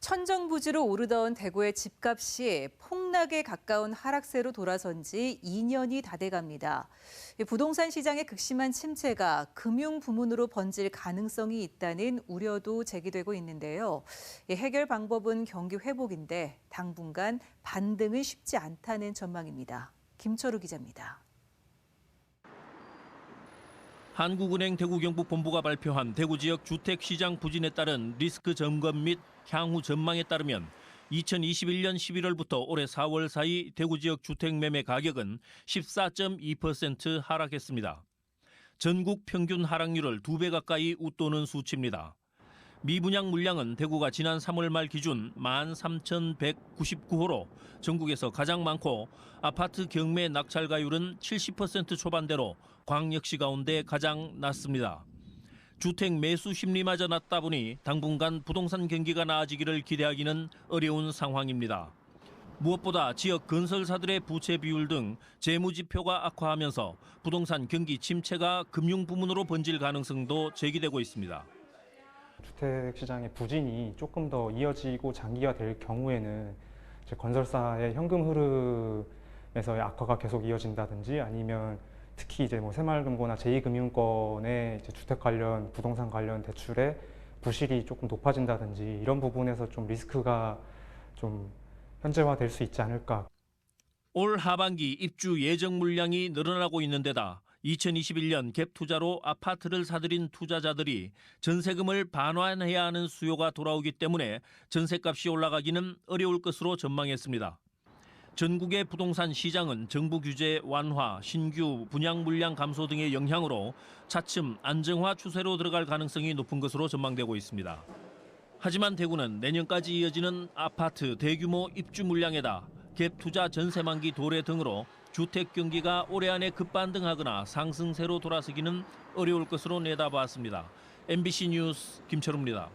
천정부지로 오르던 대구의 집값이 폭락에 가까운 하락세로 돌아선 지 2년이 다 돼갑니다. 이 부동산 시장의 극심한 침체가 금융 부문으로 번질 가능성이 있다는 우려도 제기되고 있는데요. 이 해결 방법은 경기 회복인데 당분간 반등은 쉽지 않다는 전망입니다. 김철우 기자입니다. 한국은행 대구경북본부가 발표한 대구 지역 주택 시장 부진에 따른 리스크 점검 및 향후 전망에 따르면 2021년 11월부터 올해 4월 사이 대구 지역 주택 매매 가격은 14.2% 하락했습니다. 전국 평균 하락률을 두배 가까이 웃도는 수치입니다. 미분양 물량은 대구가 지난 3월 말 기준 13,199호로 전국에서 가장 많고 아파트 경매 낙찰가율은 70% 초반대로 광역시 가운데 가장 낮습니다. 주택 매수 심리마저 낮다 보니 당분간 부동산 경기가 나아지기를 기대하기는 어려운 상황입니다. 무엇보다 지역 건설사들의 부채 비율 등 재무 지표가 악화하면서 부동산 경기 침체가 금융 부문으로 번질 가능성도 제기되고 있습니다. 주택 시장의 부진이 조금 더 이어지고 장기화될 경우에는 이제 건설사의 현금 흐름에서의 악화가 계속 이어진다든지 아니면 특히 이제 뭐 새마을금고나 제2금융권의 이제 주택 관련 부동산 관련 대출의 부실이 조금 높아진다든지 이런 부분에서 좀 리스크가 좀 현재화될 수 있지 않을까. 올 하반기 입주 예정 물량이 늘어나고 있는 데다 2021년 갭 투자로 아파트를 사들인 투자자들이 전세금을 반환해야 하는 수요가 돌아오기 때문에 전세값이 올라가기는 어려울 것으로 전망했습니다. 전국의 부동산 시장은 정부 규제 완화, 신규 분양 물량 감소 등의 영향으로 차츰 안정화 추세로 들어갈 가능성이 높은 것으로 전망되고 있습니다. 하지만 대구는 내년까지 이어지는 아파트 대규모 입주 물량에다 갭 투자 전세 만기 도래 등으로 주택 경기가 올해 안에 급반등하거나 상승세로 돌아서기는 어려울 것으로 내다봤습니다. MBC 뉴스 김철우입니다.